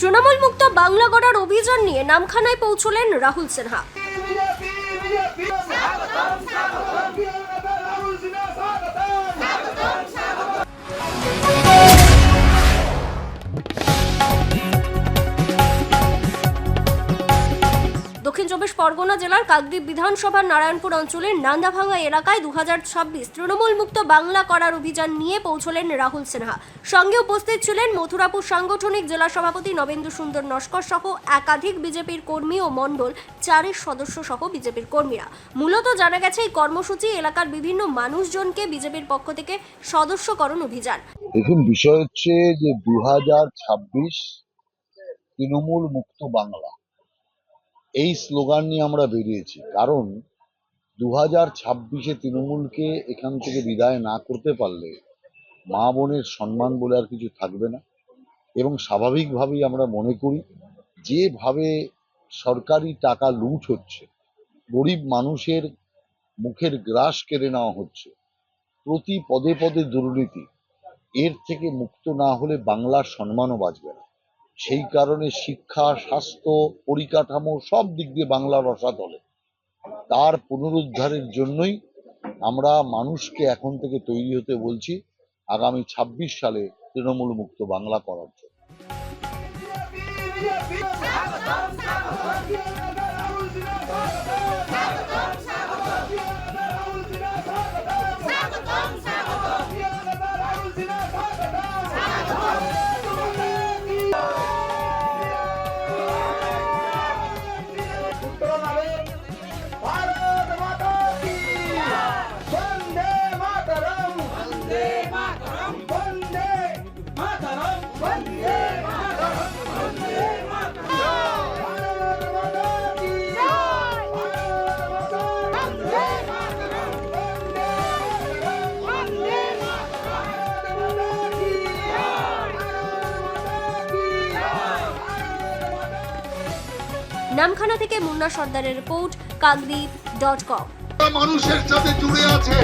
তৃণমূল মুক্ত বাংলা গড়ার অভিযান নিয়ে নামখানায় পৌঁছলেন রাহুল সিনহা। চব্বিশ পরগনা জেলার কাকদ্বীপ বিধানসভার নারায়ণপুর অঞ্চলের নান্দাভাঙ্গা এলাকায় দু হাজার তৃণমূল মুক্ত বাংলা করার অভিযান নিয়ে পৌঁছলেন রাহুল সিনহা। সঙ্গে উপস্থিত ছিলেন মথুরাপুর সাংগঠনিক জেলা সভাপতি নবেন্দু সুন্দর নস্কর সহ একাধিক বিজেপির কর্মী ও মণ্ডল, চারের সদস্য সহ বিজেপির কর্মীরা। মূলত জানা গেছে, এই কর্মসূচি এলাকার বিভিন্ন মানুষজনকে বিজেপির পক্ষ থেকে সদস্যকরণ অভিযান। দেখুন, বিষয় হচ্ছে যে দু হাজার ছাব্বিশ তৃণমূল মুক্ত বাংলা এই স্লোগান নিয়ে আমরা বেরিয়েছি। কারণ দু হাজার ছাব্বিশে তৃণমূলকে এখান থেকে বিদায় না করতে পারলে মা বোনের সম্মান বলে আর কিছু থাকবে না। এবং স্বাভাবিকভাবেই আমরা মনে করি, যেভাবে সরকারি টাকা লুট হচ্ছে, গরিব মানুষের মুখের গ্রাস কেড়ে নেওয়া হচ্ছে, প্রতি পদে পদে দুর্নীতি, এর থেকে মুক্ত না হলে বাংলার সম্মানও বাঁচবে না। সেই কারণে শিক্ষা, স্বাস্থ্য, পরিকাঠামো সব দিক দিয়ে বাংলা রসাতলে। তার পুনরুদ্ধারের জন্যই আমরা মানুষকে এখন থেকে তৈরি হতে বলছি, আগামী ছাব্বিশ সালে তৃণমূল মুক্ত বাংলা করার জন্য। নামখানা থেকে মুন্না সর্দারের রিপোর্ট কাকদ্বীপ ডট কম। মানুষের সাথে জুড়ে আছে